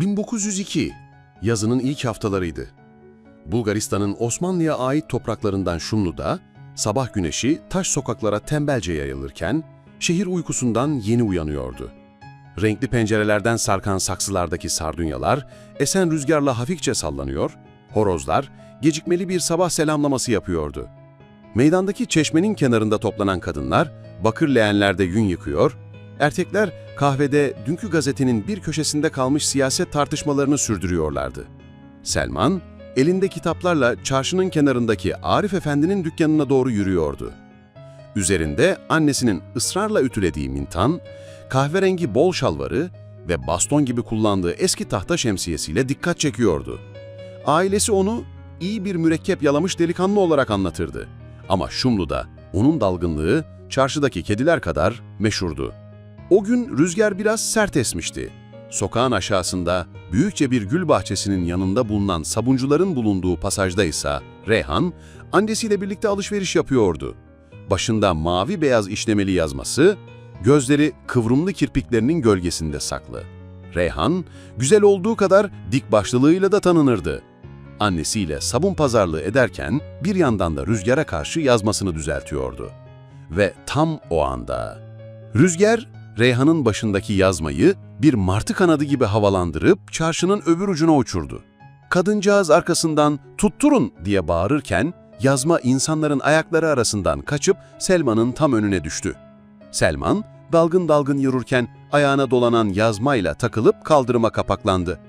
1902, yazının ilk haftalarıydı. Bulgaristan'ın Osmanlı'ya ait topraklarından Şumlu'da, sabah güneşi taş sokaklara tembelce yayılırken, şehir uykusundan yeni uyanıyordu. Renkli pencerelerden sarkan saksılardaki sardunyalar, esen rüzgarla hafifçe sallanıyor, horozlar gecikmeli bir sabah selamlaması yapıyordu. Meydandaki çeşmenin kenarında toplanan kadınlar, bakır leğenlerde yün yıkıyor, erkekler kahvede dünkü gazetenin bir köşesinde kalmış siyaset tartışmalarını sürdürüyorlardı. Selman, elinde kitaplarla çarşının kenarındaki Arif Efendi'nin dükkanına doğru yürüyordu. Üzerinde annesinin ısrarla ütülediği mintan, kahverengi bol şalvarı ve baston gibi kullandığı eski tahta şemsiyesiyle dikkat çekiyordu. Ailesi onu iyi bir mürekkep yalamış delikanlı olarak anlatırdı. Ama Şumlu'da onun dalgınlığı çarşıdaki kediler kadar meşhurdu. O gün rüzgar biraz sert esmişti. Sokağın aşağısında büyükçe bir gül bahçesinin yanında bulunan sabuncuların bulunduğu pasajda ise Reyhan, annesiyle birlikte alışveriş yapıyordu. Başında mavi beyaz işlemeli yazması, gözleri kıvrımlı kirpiklerinin gölgesinde saklı. Reyhan, güzel olduğu kadar dik başlılığıyla da tanınırdı. Annesiyle sabun pazarlığı ederken bir yandan da rüzgara karşı yazmasını düzeltiyordu. Ve tam o anda rüzgar Reyhan'ın başındaki yazmayı bir martı kanadı gibi havalandırıp çarşının öbür ucuna uçurdu. Kadıncağız arkasından tutturun diye bağırırken yazma insanların ayakları arasından kaçıp Selman'ın tam önüne düştü. Selman dalgın dalgın yürürken ayağına dolanan yazmayla takılıp kaldırıma kapaklandı.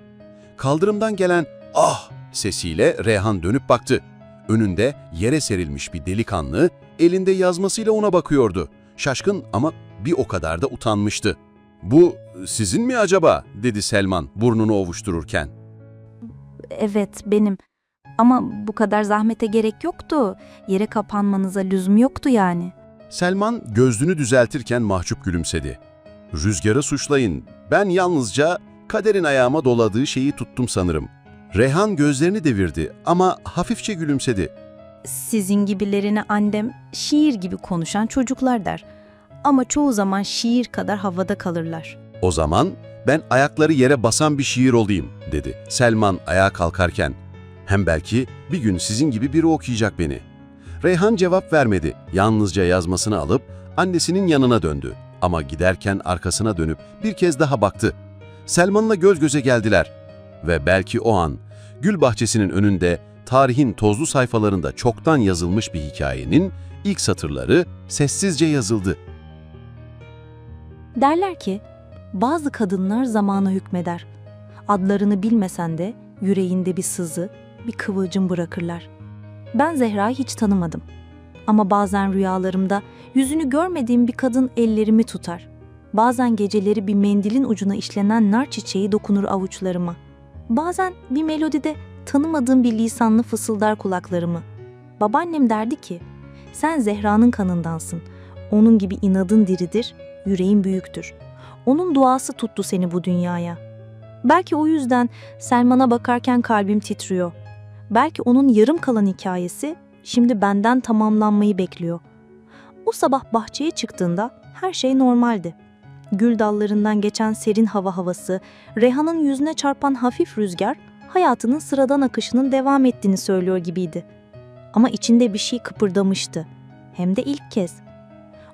Kaldırımdan gelen ah sesiyle Reyhan dönüp baktı. Önünde yere serilmiş bir delikanlı elinde yazmasıyla ona bakıyordu. Şaşkın ama bir o kadar da utanmıştı. ''Bu sizin mi acaba?'' dedi Selman burnunu ovuştururken. Evet, benim. Ama bu kadar zahmete gerek yoktu. Yere kapanmanıza lüzum yoktu yani. Selman gözlüğünü düzeltirken mahcup gülümsedi. ''Rüzgarı suçlayın. Ben yalnızca kaderin ayağıma doladığı şeyi tuttum sanırım.'' Reyhan gözlerini devirdi ama hafifçe gülümsedi. Sizin gibilerine annem şiir gibi konuşan çocuklar der. Ama çoğu zaman şiir kadar havada kalırlar. O zaman ben ayakları yere basan bir şiir olayım, dedi Selman ayağa kalkarken. Hem belki bir gün sizin gibi biri okuyacak beni. Reyhan cevap vermedi. Yalnızca yazmasını alıp annesinin yanına döndü. Ama giderken arkasına dönüp bir kez daha baktı. Selman'la göz göze geldiler. Ve belki o an gül bahçesinin önünde tarihin tozlu sayfalarında çoktan yazılmış bir hikayenin ilk satırları sessizce yazıldı. Derler ki, bazı kadınlar zamana hükmeder. Adlarını bilmesen de yüreğinde bir sızı, bir kıvılcım bırakırlar. Ben Zehra'yı hiç tanımadım. Ama bazen rüyalarımda yüzünü görmediğim bir kadın ellerimi tutar. Bazen geceleri bir mendilin ucuna işlenen nar çiçeği dokunur avuçlarıma. Bazen bir melodide tanımadığım bir lisanlı fısıldar kulaklarımı. Babaannem derdi ki, sen Zehra'nın kanındansın. Onun gibi inadın diridir, yüreğin büyüktür. Onun duası tuttu seni bu dünyaya. Belki o yüzden Selman'a bakarken kalbim titriyor. Belki onun yarım kalan hikayesi şimdi benden tamamlanmayı bekliyor. O sabah bahçeye çıktığında her şey normaldi. Gül dallarından geçen serin hava havası, Reyhan'ın yüzüne çarpan hafif rüzgar, hayatının sıradan akışının devam ettiğini söylüyor gibiydi. Ama içinde bir şey kıpırdamıştı. Hem de ilk kez.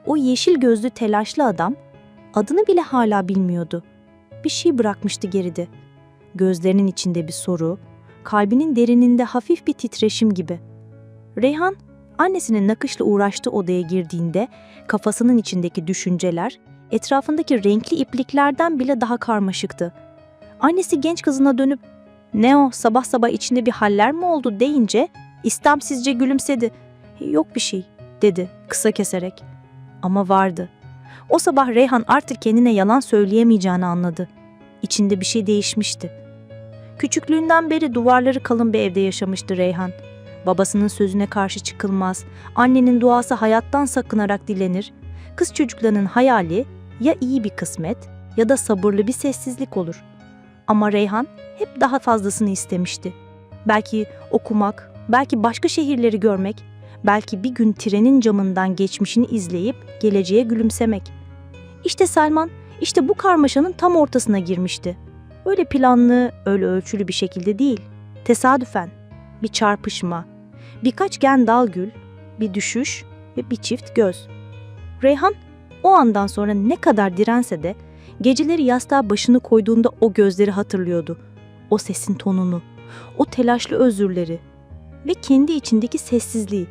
O yeşil gözlü telaşlı adam adını bile hala bilmiyordu. Bir şey bırakmıştı geride. Gözlerinin içinde bir soru, kalbinin derininde hafif bir titreşim gibi. Reyhan, annesinin nakışla uğraştığı odaya girdiğinde kafasının içindeki düşünceler etrafındaki renkli ipliklerden bile daha karmaşıktı. Annesi genç kızına dönüp "Ne o sabah sabah içinde bir haller mi oldu?" deyince istemsizce gülümsedi. "Yok bir şey." dedi kısa keserek. Ama vardı. O sabah Reyhan artık kendine yalan söyleyemeyeceğini anladı. İçinde bir şey değişmişti. Küçüklüğünden beri duvarları kalın bir evde yaşamıştı Reyhan. Babasının sözüne karşı çıkılmaz, annenin duası hayattan sakınarak dilenir. Kız çocuklarının hayali ya iyi bir kısmet ya da sabırlı bir sessizlik olur. Ama Reyhan hep daha fazlasını istemişti. Belki okumak, belki başka şehirleri görmek, belki bir gün trenin camından geçmişini izleyip geleceğe gülümsemek. İşte Selman, işte bu karmaşanın tam ortasına girmişti. Öyle planlı, öyle ölçülü bir şekilde değil. Tesadüfen. Bir çarpışma, birkaç gen dal gül, bir düşüş ve bir çift göz. Reyhan o andan sonra ne kadar dirense de geceleri yastığa başını koyduğunda o gözleri hatırlıyordu. O sesin tonunu, o telaşlı özürleri ve kendi içindeki sessizliği.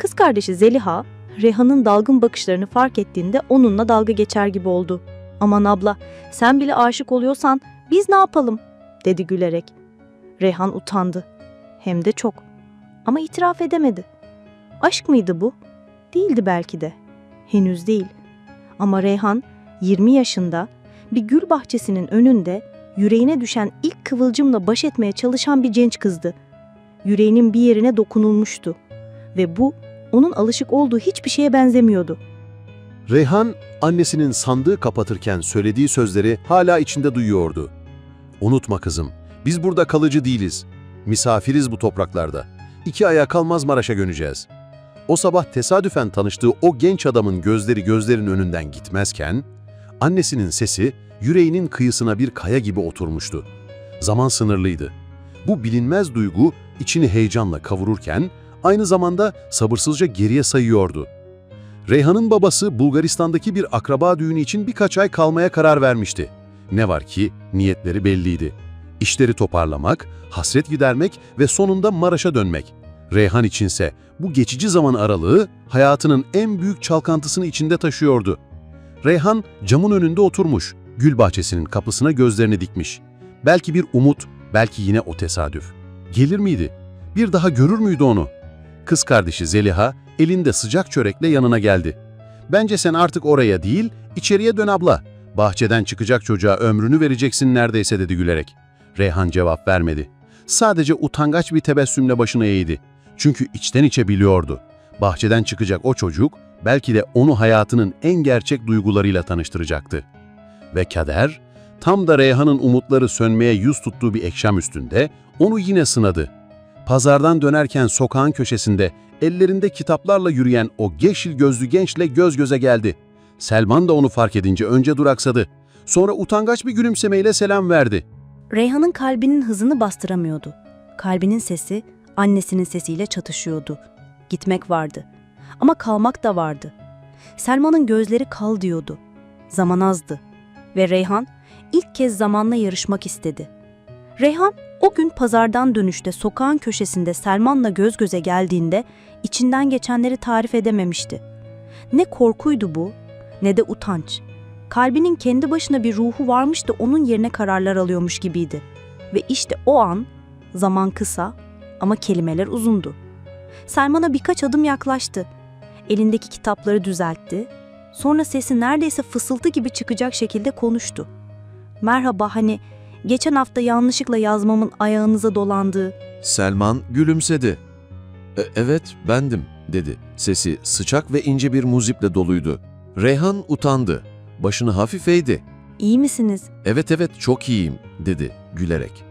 Kız kardeşi Zeliha, Reyhan'ın dalgın bakışlarını fark ettiğinde onunla dalga geçer gibi oldu. Aman abla, sen bile aşık oluyorsan biz ne yapalım? dedi gülerek. Reyhan utandı. Hem de çok. Ama itiraf edemedi. Aşk mıydı bu? Değildi belki de. Henüz değil. Ama Reyhan 20 yaşında bir gül bahçesinin önünde yüreğine düşen ilk kıvılcımla baş etmeye çalışan bir genç kızdı. Yüreğinin bir yerine dokunulmuştu ve bu onun alışık olduğu hiçbir şeye benzemiyordu. Reyhan, annesinin sandığı kapatırken söylediği sözleri hala içinde duyuyordu. Unutma kızım, biz burada kalıcı değiliz. Misafiriz bu topraklarda. İki aya kalmaz Maraş'a göneceğiz. O sabah tesadüfen tanıştığı o genç adamın gözleri gözlerin önünden gitmezken, annesinin sesi yüreğinin kıyısına bir kaya gibi oturmuştu. Zaman sınırlıydı. Bu bilinmez duygu içini heyecanla kavururken, aynı zamanda sabırsızca geriye sayıyordu. Reyhan'ın babası Bulgaristan'daki bir akraba düğünü için birkaç ay kalmaya karar vermişti. Ne var ki niyetleri belliydi. İşleri toparlamak, hasret gidermek ve sonunda Maraş'a dönmek. Reyhan içinse bu geçici zaman aralığı hayatının en büyük çalkantısını içinde taşıyordu. Reyhan camın önünde oturmuş, gül bahçesinin kapısına gözlerini dikmiş. Belki bir umut, belki yine o tesadüf. Gelir miydi? Bir daha görür müydü onu? Kız kardeşi Zeliha elinde sıcak çörekle yanına geldi. Bence sen artık oraya değil, içeriye dön abla. Bahçeden çıkacak çocuğa ömrünü vereceksin neredeyse dedi gülerek. Reyhan cevap vermedi. Sadece utangaç bir tebessümle başını eğdi. Çünkü içten içe biliyordu. Bahçeden çıkacak o çocuk belki de onu hayatının en gerçek duygularıyla tanıştıracaktı. Ve kader, tam da Reyhan'ın umutları sönmeye yüz tuttuğu bir ekşam üstünde onu yine sınadı. Pazardan dönerken sokağın köşesinde ellerinde kitaplarla yürüyen o yeşil gözlü gençle göz göze geldi. Selman da onu fark edince önce duraksadı. Sonra utangaç bir gülümsemeyle selam verdi. Reyhan'ın kalbinin hızını bastıramıyordu. Kalbinin sesi annesinin sesiyle çatışıyordu. Gitmek vardı. Ama kalmak da vardı. Selman'ın gözleri kal diyordu. Zaman azdı. Ve Reyhan ilk kez zamanla yarışmak istedi. Reyhan o gün pazardan dönüşte sokağın köşesinde Selman'la göz göze geldiğinde içinden geçenleri tarif edememişti. Ne korkuydu bu ne de utanç. Kalbinin kendi başına bir ruhu varmış da onun yerine kararlar alıyormuş gibiydi. Ve işte o an, zaman kısa ama kelimeler uzundu. Selman'a birkaç adım yaklaştı. Elindeki kitapları düzeltti. Sonra sesi neredeyse fısıltı gibi çıkacak şekilde konuştu. Merhaba hani geçen hafta yanlışlıkla yazmamın ayağınıza dolandığı. Selman gülümsedi. "E- evet, bendim, dedi. Sesi sıcak ve ince bir muziple doluydu. Reyhan utandı. Başını hafif eğdi. İyi misiniz? Evet evet, çok iyiyim, dedi gülerek.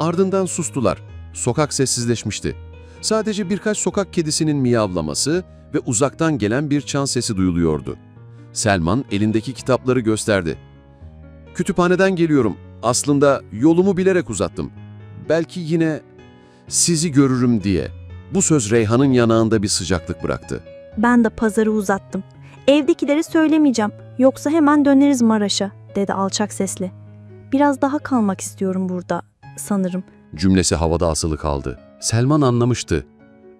Ardından sustular. Sokak sessizleşmişti. Sadece birkaç sokak kedisinin miyavlaması ve uzaktan gelen bir çan sesi duyuluyordu. Selman elindeki kitapları gösterdi. Kütüphaneden geliyorum. Aslında yolumu bilerek uzattım. Belki yine sizi görürüm diye. Bu söz Reyhan'ın yanağında bir sıcaklık bıraktı. Ben de pazarı uzattım. Evdekileri söylemeyeceğim. Yoksa hemen döneriz Maraş'a, dedi alçak sesle. Biraz daha kalmak istiyorum burada, sanırım. Cümlesi havada asılı kaldı. Selman anlamıştı.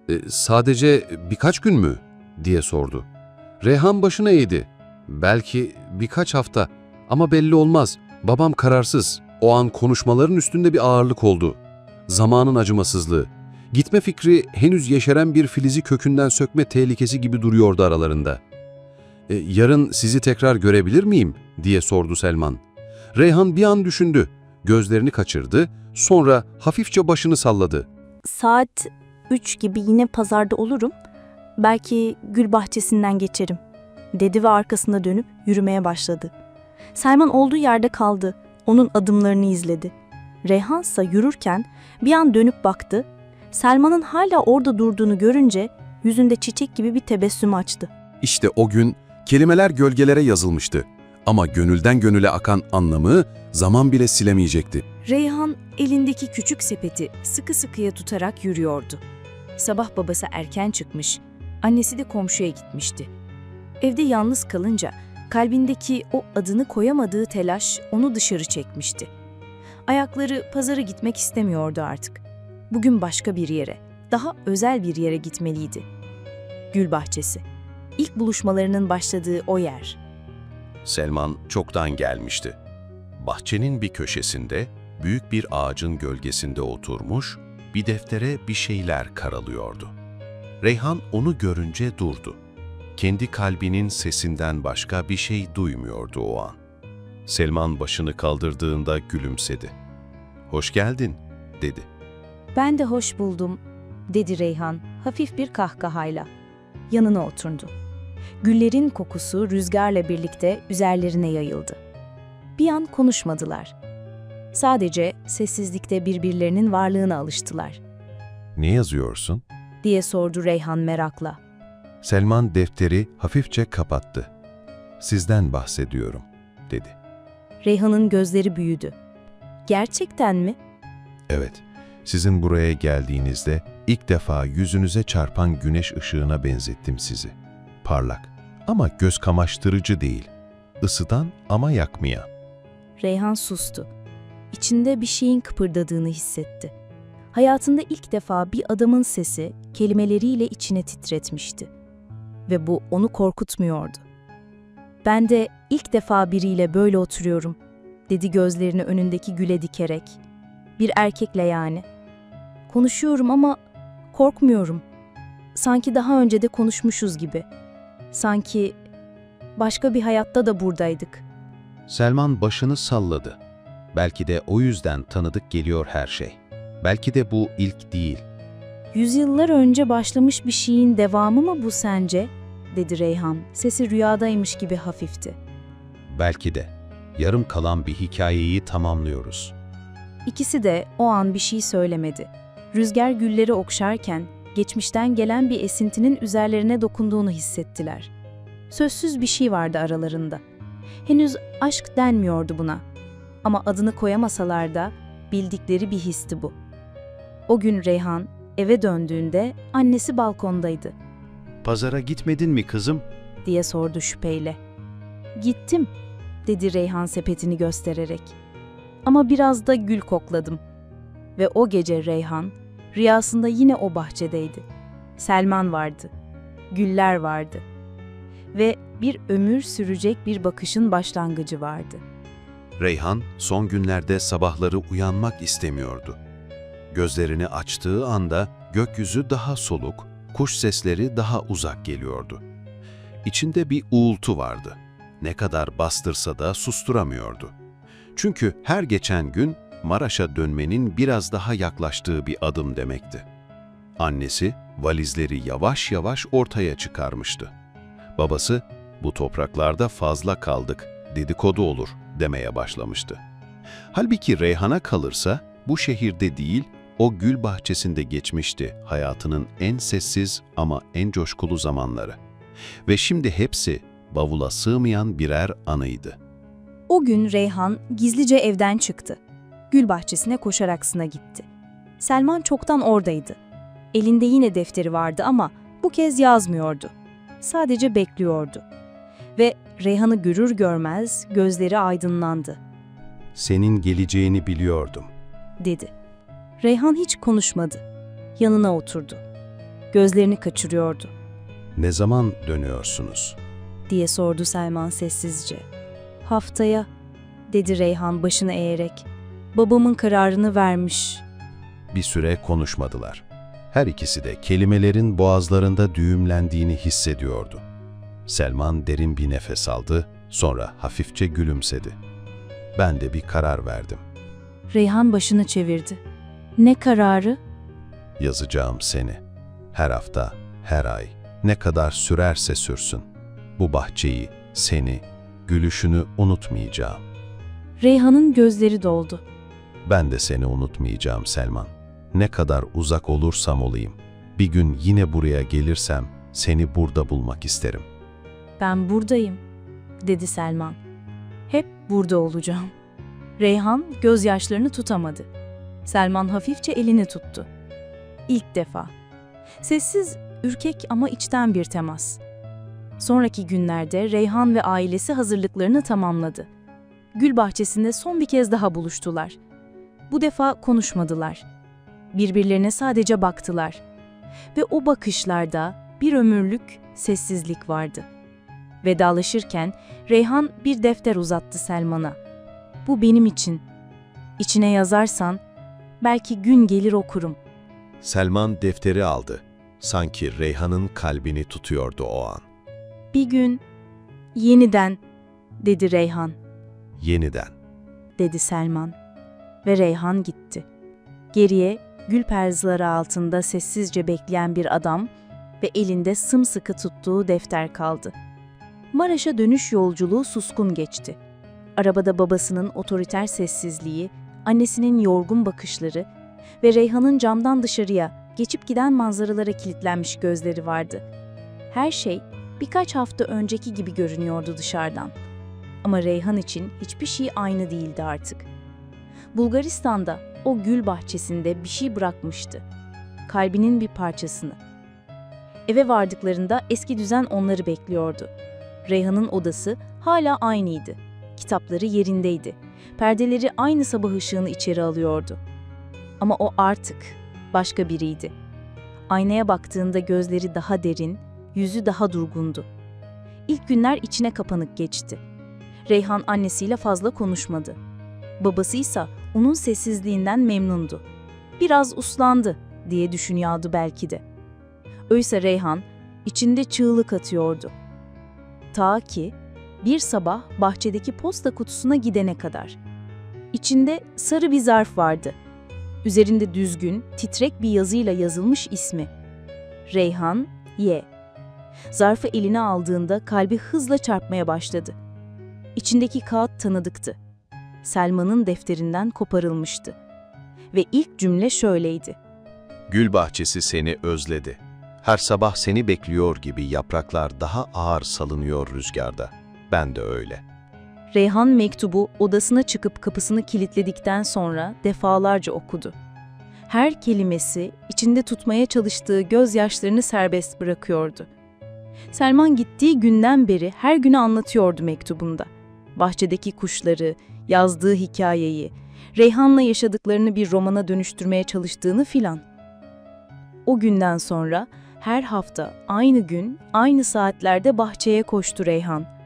"E, sadece birkaç gün mü? diye sordu. Reyhan başını eğdi. Belki birkaç hafta ama belli olmaz. Babam kararsız. O an konuşmaların üstünde bir ağırlık oldu. Zamanın acımasızlığı. Gitme fikri henüz yeşeren bir filizi kökünden sökme tehlikesi gibi duruyordu aralarında. "E, yarın sizi tekrar görebilir miyim? diye sordu Selman. Reyhan bir an düşündü. Gözlerini kaçırdı, sonra hafifçe başını salladı. Saat 3 gibi yine pazarda olurum. Belki gül bahçesinden geçerim, dedi ve arkasına dönüp yürümeye başladı. Selman olduğu yerde kaldı. Onun adımlarını izledi. Reyhan ise yürürken bir an dönüp baktı. Selman'ın hala orada durduğunu görünce yüzünde çiçek gibi bir tebessüm açtı. İşte o gün kelimeler gölgelere yazılmıştı. Ama gönülden gönüle akan anlamı zaman bile silemeyecekti. Reyhan elindeki küçük sepeti sıkı sıkıya tutarak yürüyordu. Sabah babası erken çıkmış, annesi de komşuya gitmişti. Evde yalnız kalınca kalbindeki o adını koyamadığı telaş onu dışarı çekmişti. Ayakları pazara gitmek istemiyordu artık. Bugün başka bir yere, daha özel bir yere gitmeliydi. Gül bahçesi. İlk buluşmalarının başladığı o yer. Selman çoktan gelmişti. Bahçenin bir köşesinde, büyük bir ağacın gölgesinde oturmuş, bir deftere bir şeyler karalıyordu. Reyhan onu görünce durdu. Kendi kalbinin sesinden başka bir şey duymuyordu o an. Selman başını kaldırdığında gülümsedi. "Hoş geldin." dedi. Ben de hoş buldum, dedi Reyhan hafif bir kahkahayla. Yanına oturdu. Güllerin kokusu rüzgarla birlikte üzerlerine yayıldı. Bir an konuşmadılar. Sadece sessizlikte birbirlerinin varlığına alıştılar, "Ne yazıyorsun?" diye sordu Reyhan merakla. Selman defteri hafifçe kapattı. "Sizden bahsediyorum." dedi. Reyhan'ın gözleri büyüdü. Gerçekten mi? Evet, sizin buraya geldiğinizde ilk defa yüzünüze çarpan güneş ışığına benzettim sizi. Parlak ama göz kamaştırıcı değil. Isıtan ama yakmayan. Reyhan sustu. İçinde bir şeyin kıpırdadığını hissetti. Hayatında ilk defa bir adamın sesi kelimeleriyle içine titretmişti. Ve bu onu korkutmuyordu. Ben de ilk defa biriyle böyle oturuyorum, dedi gözlerini önündeki güle dikerek. Bir erkekle yani. Konuşuyorum ama korkmuyorum. Sanki daha önce de konuşmuşuz gibi. Sanki başka bir hayatta da buradaydık. Selman başını salladı. Belki de o yüzden tanıdık geliyor her şey. Belki de bu ilk değil. Yüzyıllar önce başlamış bir şeyin devamı mı bu sence? dedi Reyhan. Sesi rüyadaymış gibi hafifti. Belki de yarım kalan bir hikayeyi tamamlıyoruz. İkisi de o an bir şey söylemedi. Rüzgar gülleri okşarken geçmişten gelen bir esintinin üzerlerine dokunduğunu hissettiler. Sözsüz bir şey vardı aralarında. Henüz aşk denmiyordu buna. Ama adını koyamasalar da bildikleri bir histi bu. O gün Reyhan eve döndüğünde annesi balkondaydı. Pazara gitmedin mi kızım? diye sordu şüpheyle. Gittim, dedi Reyhan sepetini göstererek. Ama biraz da gül kokladım. Ve o gece Reyhan, rüyasında yine o bahçedeydi. Selman vardı, güller vardı. Ve bir ömür sürecek bir bakışın başlangıcı vardı. Reyhan son günlerde sabahları uyanmak istemiyordu. Gözlerini açtığı anda gökyüzü daha soluk, kuş sesleri daha uzak geliyordu. İçinde bir uğultu vardı. Ne kadar bastırsa da susturamıyordu. Çünkü her geçen gün Maraş'a dönmenin biraz daha yaklaştığı bir adım demekti. Annesi valizleri yavaş yavaş ortaya çıkarmıştı. Babası, bu topraklarda fazla kaldık, dedikodu olur demeye başlamıştı. Halbuki Reyhan'a kalırsa bu şehirde değil, o gül bahçesinde geçmişti hayatının en sessiz ama en coşkulu zamanları. Ve şimdi hepsi bavula sığmayan birer anıydı. O gün Reyhan gizlice evden çıktı. Gül bahçesine koşarak sına gitti. Selman çoktan oradaydı. Elinde yine defteri vardı ama bu kez yazmıyordu. Sadece bekliyordu. Ve Reyhan'ı görür görmez gözleri aydınlandı, Senin geleceğini biliyordum. dedi. Reyhan hiç konuşmadı. Yanına oturdu. Gözlerini kaçırıyordu, Ne zaman dönüyorsunuz? diye sordu Selman sessizce. Haftaya, dedi Reyhan başını eğerek. Babamın kararını vermiş. Bir süre konuşmadılar. Her ikisi de kelimelerin boğazlarında düğümlendiğini hissediyordu. Selman derin bir nefes aldı, sonra hafifçe gülümsedi. Ben de bir karar verdim. Reyhan başını çevirdi. Ne kararı? Yazacağım seni. Her hafta, her ay, ne kadar sürerse sürsün. Bu bahçeyi, seni, gülüşünü unutmayacağım. Reyhan'ın gözleri doldu. Ben de seni unutmayacağım Selman. Ne kadar uzak olursam olayım. Bir gün yine buraya gelirsem seni burada bulmak isterim. Ben buradayım, dedi Selman. Burada olacağım. Reyhan gözyaşlarını tutamadı. Selman hafifçe elini tuttu. İlk defa. Sessiz, ürkek ama içten bir temas. Sonraki günlerde Reyhan ve ailesi hazırlıklarını tamamladı. Gül bahçesinde son bir kez daha buluştular. Bu defa konuşmadılar. Birbirlerine sadece baktılar. Ve o bakışlarda bir ömürlük sessizlik vardı. Vedalaşırken Reyhan bir defter uzattı Selman'a. Bu benim için. İçine yazarsan belki gün gelir okurum. Selman defteri aldı. Sanki Reyhan'ın kalbini tutuyordu o an. Bir gün yeniden dedi Reyhan, Yeniden. dedi Selman. Ve Reyhan gitti. Geriye gül perzları altında sessizce bekleyen bir adam ve elinde sımsıkı tuttuğu defter kaldı. Maraş'a dönüş yolculuğu suskun geçti. Arabada babasının otoriter sessizliği, annesinin yorgun bakışları ve Reyhan'ın camdan dışarıya geçip giden manzaralara kilitlenmiş gözleri vardı. Her şey birkaç hafta önceki gibi görünüyordu dışarıdan. Ama Reyhan için hiçbir şey aynı değildi artık. Bulgaristan'da o gül bahçesinde bir şey bırakmıştı. Kalbinin bir parçasını. Eve vardıklarında eski düzen onları bekliyordu. Reyhan'ın odası hala aynıydı. Kitapları yerindeydi. Perdeleri aynı sabah ışığını içeri alıyordu. Ama o artık başka biriydi. Aynaya baktığında gözleri daha derin, yüzü daha durgundu. İlk günler içine kapanık geçti. Reyhan annesiyle fazla konuşmadı. Babası ise onun sessizliğinden memnundu. Biraz uslandı diye düşünüyordu belki de. Oysa Reyhan içinde çığlık atıyordu. Ta ki bir sabah bahçedeki posta kutusuna gidene kadar. İçinde sarı bir zarf vardı. Üzerinde düzgün, titrek bir yazıyla yazılmış ismi. Reyhan Y. Zarfı eline aldığında kalbi hızla çarpmaya başladı. İçindeki kağıt tanıdıktı. Selman'ın defterinden koparılmıştı. Ve ilk cümle şöyleydi. Gül bahçesi seni özledi. Her sabah seni bekliyor gibi yapraklar daha ağır salınıyor rüzgarda. Ben de öyle. Reyhan mektubu odasına çıkıp kapısını kilitledikten sonra defalarca okudu. Her kelimesi içinde tutmaya çalıştığı gözyaşlarını serbest bırakıyordu. Selman gittiği günden beri her günü anlatıyordu mektubunda. Bahçedeki kuşları, yazdığı hikayeyi, Reyhan'la yaşadıklarını bir romana dönüştürmeye çalıştığını filan. O günden sonra her hafta aynı gün, aynı saatlerde bahçeye koştu Reyhan.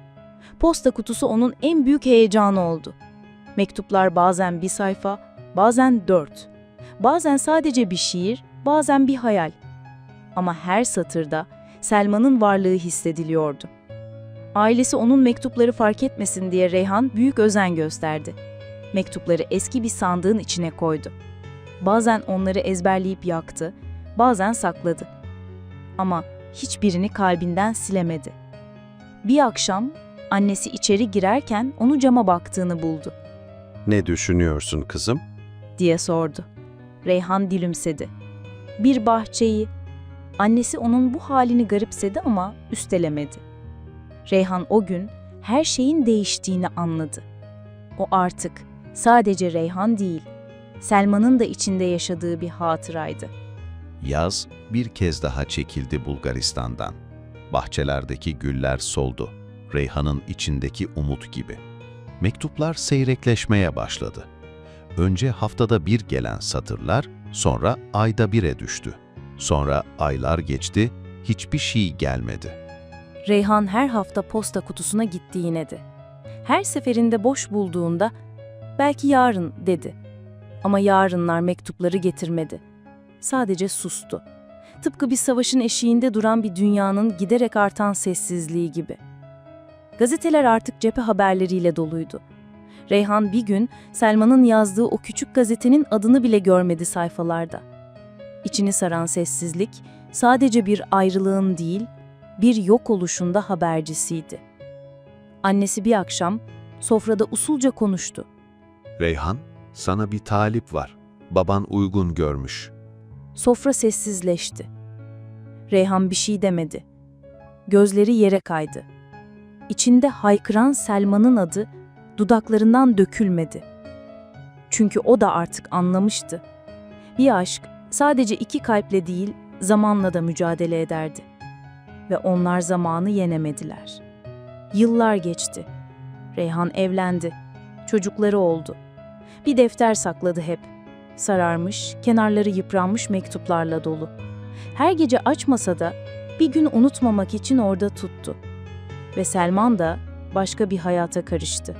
Posta kutusu onun en büyük heyecanı oldu. Mektuplar bazen bir sayfa, bazen dört. Bazen sadece bir şiir, bazen bir hayal. Ama her satırda Selman'ın varlığı hissediliyordu. Ailesi onun mektupları fark etmesin diye Reyhan büyük özen gösterdi. Mektupları eski bir sandığın içine koydu. Bazen onları ezberleyip yaktı, bazen sakladı. Ama hiçbirini kalbinden silemedi. Bir akşam annesi içeri girerken onu cama baktığını buldu Ne düşünüyorsun kızım? diye sordu. Reyhan dilümsedi. Bir bahçeyi, annesi onun bu halini garipsedi ama üstelemedi. Reyhan o gün her şeyin değiştiğini anladı. O artık sadece Reyhan değil, Selman'ın da içinde yaşadığı bir hatıraydı. Yaz bir kez daha çekildi Bulgaristan'dan. Bahçelerdeki güller soldu. Reyhan'ın içindeki umut gibi. Mektuplar seyrekleşmeye başladı. Önce haftada bir gelen satırlar, sonra ayda bire düştü. Sonra aylar geçti, hiçbir şey gelmedi. Reyhan her hafta posta kutusuna gitti yine de. Her seferinde boş bulduğunda belki yarın dedi. Ama yarınlar mektupları getirmedi. Sadece sustu. Tıpkı bir savaşın eşiğinde duran bir dünyanın giderek artan sessizliği gibi. Gazeteler artık cephe haberleriyle doluydu. Reyhan bir gün Selman'ın yazdığı o küçük gazetenin adını bile görmedi sayfalarda. İçini saran sessizlik sadece bir ayrılığın değil, bir yok oluşunda habercisiydi. Annesi bir akşam sofrada usulca konuştu. Reyhan, sana bir talip var. Baban uygun görmüş. Sofra sessizleşti. Reyhan bir şey demedi. Gözleri yere kaydı. İçinde haykıran Selman'ın adı dudaklarından dökülmedi. Çünkü o da artık anlamıştı. Bir aşk sadece iki kalple değil, zamanla da mücadele ederdi. Ve onlar zamanı yenemediler. Yıllar geçti. Reyhan evlendi. Çocukları oldu. Bir defter sakladı hep. Sararmış, kenarları yıpranmış mektuplarla dolu. Her gece açmasa da bir gün unutmamak için orada tuttu. Ve Selman da başka bir hayata karıştı.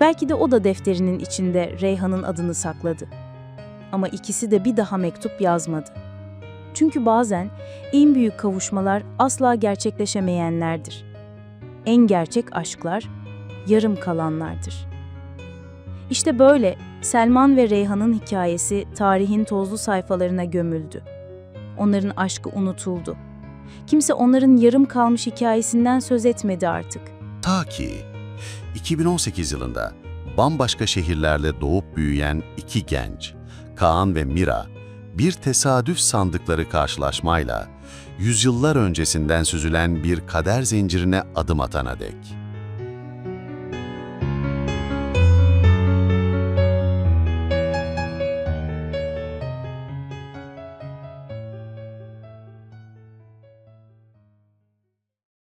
Belki de o da defterinin içinde Reyhan'ın adını sakladı. Ama ikisi de bir daha mektup yazmadı. Çünkü bazen en büyük kavuşmalar asla gerçekleşemeyenlerdir. En gerçek aşklar yarım kalanlardır. İşte böyle Selman ve Reyhan'ın hikayesi tarihin tozlu sayfalarına gömüldü. Onların aşkı unutuldu. Kimse onların yarım kalmış hikayesinden söz etmedi artık. Ta ki 2018 yılında bambaşka şehirlerle doğup büyüyen iki genç, Kaan ve Mira, bir tesadüf sandıkları karşılaşmayla yüzyıllar öncesinden süzülen bir kader zincirine adım atana dek.